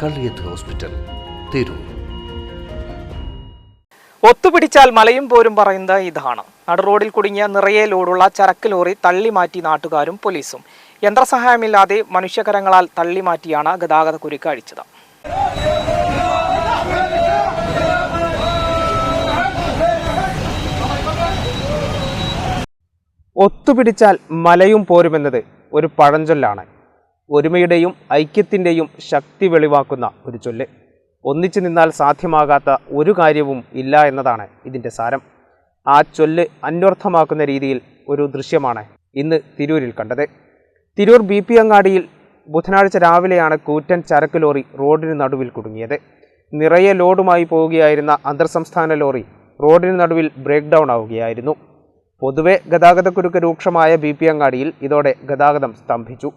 Kalliyath hospital Tirur. ഒത്തുപിടിച്ചാൽ മലയും പോരും പറയുന്നത് ഇതാണ് നടുറോഡിൽ കുടുങ്ങിയ നിറയെ ലോഡുള്ള ചരക്ക് ലോറി തള്ളി മാറ്റി നാട്ടുകാരും പോലീസും. യന്ത്രസഹായമില്ലാതെ മനുഷ്യകരങ്ങളാൽ തള്ളി മാറ്റിയാണ് ഗതാഗത കുരുക്ക് അഴിച്ചത്. ഒത്തുപിടിച്ചാൽ മലയും പോരുമെന്നത് ഒരു പഴഞ്ചൊല്ലാണ്. ഒരുമയുടെയും ഐക്യത്തിന്റെയും ശക്തി വെളിവാക്കുന്ന ഒരു ചൊല്ല്. ഒന്നിച്ചു നിന്നാൽ സാധ്യമാകാത്ത ഒരു കാര്യവും ഇല്ല എന്നതാണ് ഇതിന്റെ സാരം. ആ ചൊല്ല് അന്വർത്ഥമാക്കുന്ന രീതിയിൽ ഒരു ദൃശ്യമാണ് ഇന്ന് തിരൂരിൽ കണ്ടത്. തിരൂർ ബി പി അങ്ങാടിയിൽ ബുധനാഴ്ച രാവിലെയാണ് കൂറ്റൻ ചരക്ക് ലോറി റോഡിന് നടുവിൽ കുടുങ്ങിയത്. നിറയെ ലോഡുമായി പോവുകയായിരുന്ന അന്തർ സംസ്ഥാന ലോറി റോഡിന് നടുവിൽ ബ്രേക്ക് ഡൗൺ ആവുകയായിരുന്നു. പൊതുവെ ഗതാഗതക്കുരുക്ക് രൂക്ഷമായ ബി പി അങ്ങാടിയിൽ ഇതോടെ ഗതാഗതം സ്തംഭിച്ചു.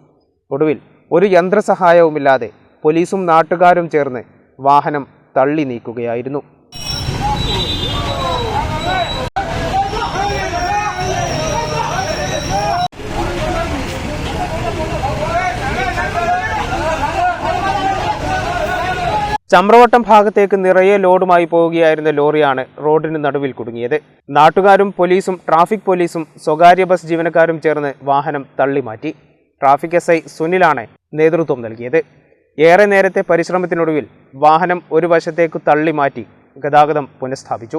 ഒടുവിൽ ഒരു യന്ത്രസഹായവുമില്ലാതെ പോലീസും നാട്ടുകാരും ചേർന്ന് വാഹനം തള്ളി നീക്കുകയായിരുന്നു. ചമ്രവട്ടം ഭാഗത്തേക്ക് നിറയെ ലോഡുമായി പോവുകയായിരുന്ന ലോറിയാണ് റോഡിന് നടുവിൽ കുടുങ്ങിയത്. നാട്ടുകാരും പോലീസും ട്രാഫിക് പോലീസും സ്വകാര്യ ബസ് ജീവനക്കാരും ചേർന്ന് വാഹനം തള്ളിമാറ്റി. ട്രാഫിക് എസ് ഐ സുനിലാണ് നേതൃത്വം നൽകിയത്. ഏറെ നേരത്തെ പരിശ്രമത്തിനൊടുവിൽ വാഹനം ഒരു വശത്തേക്ക് തള്ളി മാറ്റി ഗതാഗതം പുനഃസ്ഥാപിച്ചു.